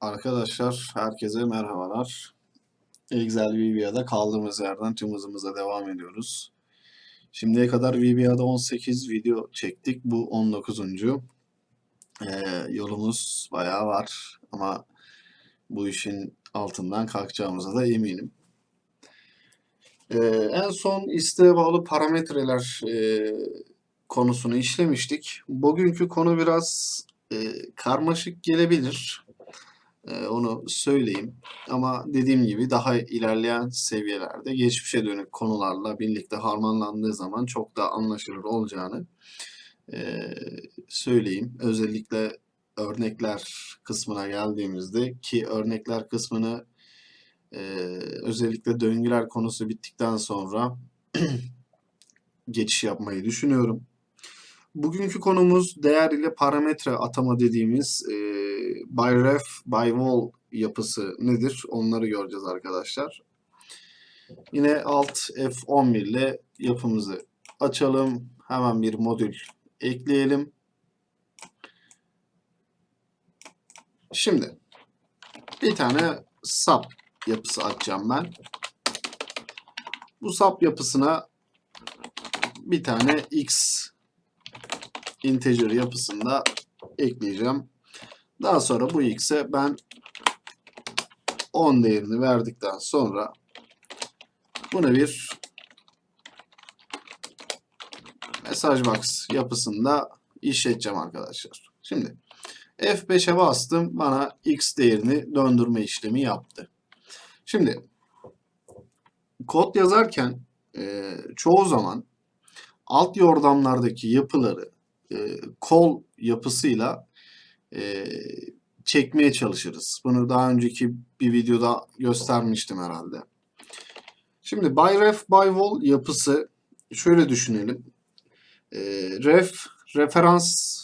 Arkadaşlar herkese merhabalar. Excel VBA'da kaldığımız yerden tüm hızımıza devam ediyoruz. Şimdiye kadar VBA'da 18 video çektik. Bu 19. Ee, yolumuz bayağı var ama bu işin altından kalkacağımıza da eminim. Ee, en son isteğe bağlı parametreler e, konusunu işlemiştik. Bugünkü konu biraz e, karmaşık gelebilir. Onu söyleyeyim. Ama dediğim gibi daha ilerleyen seviyelerde geçmişe dönük konularla birlikte harmanlandığı zaman çok daha anlaşılır olacağını söyleyeyim. Özellikle örnekler kısmına geldiğimizde ki örnekler kısmını özellikle döngüler konusu bittikten sonra geçiş yapmayı düşünüyorum. Bugünkü konumuz değer ile parametre atama dediğimiz by ref, by wall yapısı nedir? Onları göreceğiz arkadaşlar. Yine alt F11 ile yapımızı açalım. Hemen bir modül ekleyelim. Şimdi bir tane sub yapısı açacağım ben. Bu sub yapısına bir tane x integer yapısında ekleyeceğim. Daha sonra bu x'e ben 10 değerini verdikten sonra bunu bir mesaj box yapısında işleteceğim arkadaşlar. Şimdi F5'e bastım. Bana x değerini döndürme işlemi yaptı. Şimdi kod yazarken e, çoğu zaman alt yordamlardaki yapıları e, kol yapısıyla e, çekmeye çalışırız. Bunu daha önceki bir videoda göstermiştim herhalde. Şimdi by ref by wall yapısı şöyle düşünelim. E, ref referans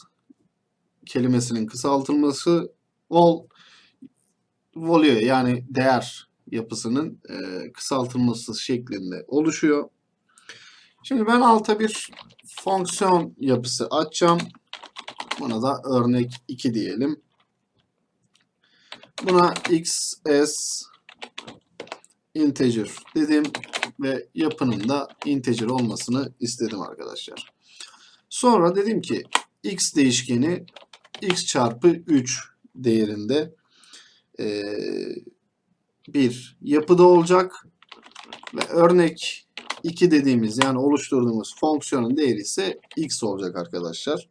kelimesinin kısaltılması wall value yani değer yapısının e, kısaltılması şeklinde oluşuyor. Şimdi ben alta bir fonksiyon yapısı açacağım. Buna da örnek 2 diyelim. Buna xs integer dedim ve yapının da integer olmasını istedim arkadaşlar. Sonra dedim ki x değişkeni x çarpı 3 değerinde e, bir yapıda olacak ve örnek 2 dediğimiz yani oluşturduğumuz fonksiyonun değeri ise x olacak arkadaşlar.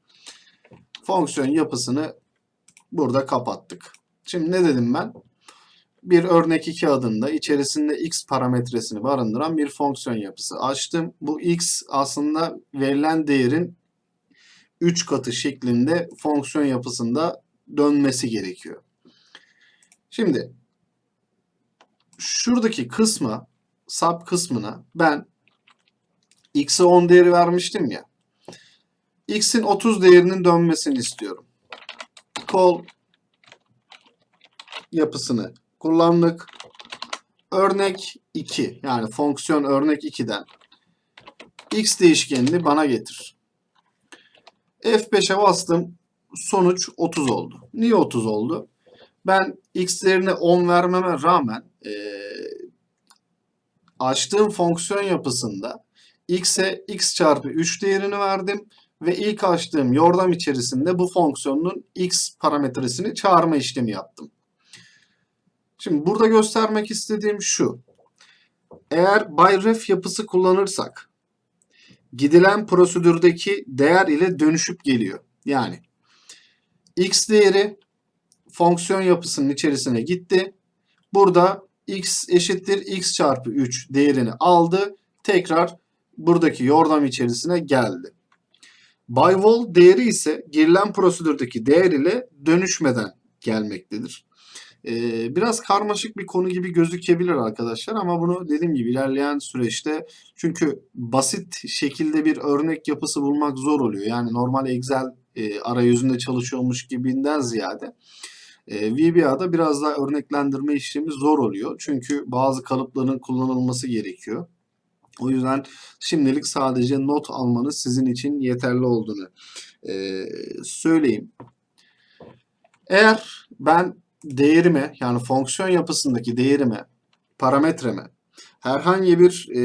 Fonksiyon yapısını burada kapattık. Şimdi ne dedim ben? Bir örnek 2 adında içerisinde x parametresini barındıran bir fonksiyon yapısı açtım. Bu x aslında verilen değerin 3 katı şeklinde fonksiyon yapısında dönmesi gerekiyor. Şimdi şuradaki kısma sub kısmına ben x'e 10 değeri vermiştim ya. X'in 30 değerinin dönmesini istiyorum. Call yapısını kullandık. Örnek 2 yani fonksiyon örnek 2'den x değişkenini bana getir. F5'e bastım. Sonuç 30 oldu. Niye 30 oldu? Ben x değerine 10 vermeme rağmen e, açtığım fonksiyon yapısında x'e x çarpı 3 değerini verdim ve ilk açtığım yordam içerisinde bu fonksiyonun x parametresini çağırma işlemi yaptım. Şimdi burada göstermek istediğim şu. Eğer by yapısı kullanırsak gidilen prosedürdeki değer ile dönüşüp geliyor. Yani x değeri fonksiyon yapısının içerisine gitti. Burada x eşittir x çarpı 3 değerini aldı. Tekrar buradaki yordam içerisine geldi. By wall değeri ise girilen prosedürdeki değer ile dönüşmeden gelmektedir. Ee, biraz karmaşık bir konu gibi gözükebilir arkadaşlar ama bunu dediğim gibi ilerleyen süreçte çünkü basit şekilde bir örnek yapısı bulmak zor oluyor. Yani normal Excel e, arayüzünde çalışıyormuş gibinden ziyade e, VBA'da biraz daha örneklendirme işlemi zor oluyor. Çünkü bazı kalıpların kullanılması gerekiyor. O yüzden şimdilik sadece not almanız sizin için yeterli olduğunu e, söyleyeyim. Eğer ben değerime yani fonksiyon yapısındaki değerime, parametreme herhangi bir e,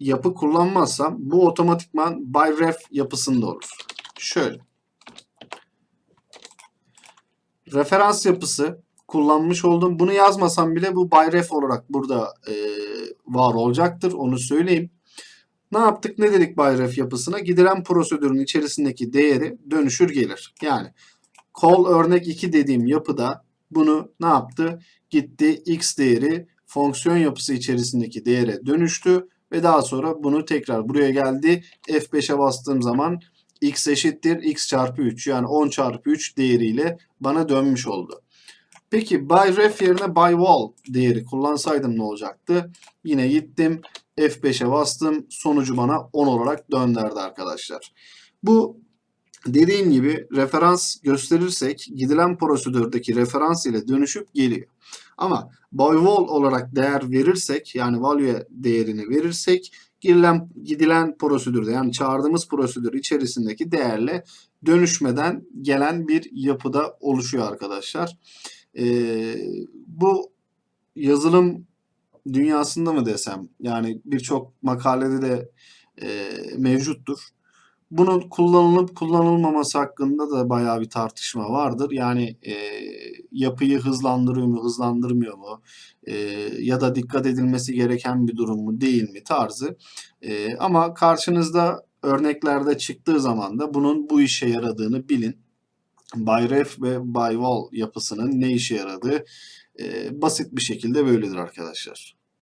yapı kullanmazsam bu otomatikman by ref yapısında olur. Şöyle. Referans yapısı kullanmış oldum. Bunu yazmasam bile bu by ref olarak burada e, var olacaktır. Onu söyleyeyim. Ne yaptık? Ne dedik by ref yapısına? Gidilen prosedürün içerisindeki değeri dönüşür gelir. Yani call örnek 2 dediğim yapıda bunu ne yaptı? Gitti x değeri fonksiyon yapısı içerisindeki değere dönüştü ve daha sonra bunu tekrar buraya geldi. F5'e bastığım zaman x eşittir x çarpı 3 yani 10 çarpı 3 değeriyle bana dönmüş oldu. Peki by ref yerine by wall değeri kullansaydım ne olacaktı? Yine gittim F5'e bastım sonucu bana 10 olarak döndürdü arkadaşlar. Bu dediğim gibi referans gösterirsek gidilen prosedürdeki referans ile dönüşüp geliyor. Ama by wall olarak değer verirsek yani value değerini verirsek girilen, gidilen prosedürde yani çağırdığımız prosedür içerisindeki değerle dönüşmeden gelen bir yapıda oluşuyor arkadaşlar. Ee, bu yazılım dünyasında mı desem yani birçok makalede de e, mevcuttur. Bunun kullanılıp kullanılmaması hakkında da bayağı bir tartışma vardır. Yani e, yapıyı hızlandırıyor mu, hızlandırmıyor mu? E, ya da dikkat edilmesi gereken bir durum mu, değil mi tarzı. E, ama karşınızda örneklerde çıktığı zaman da bunun bu işe yaradığını bilin. By ref ve by wall yapısının ne işe yaradığı e, basit bir şekilde böyledir arkadaşlar.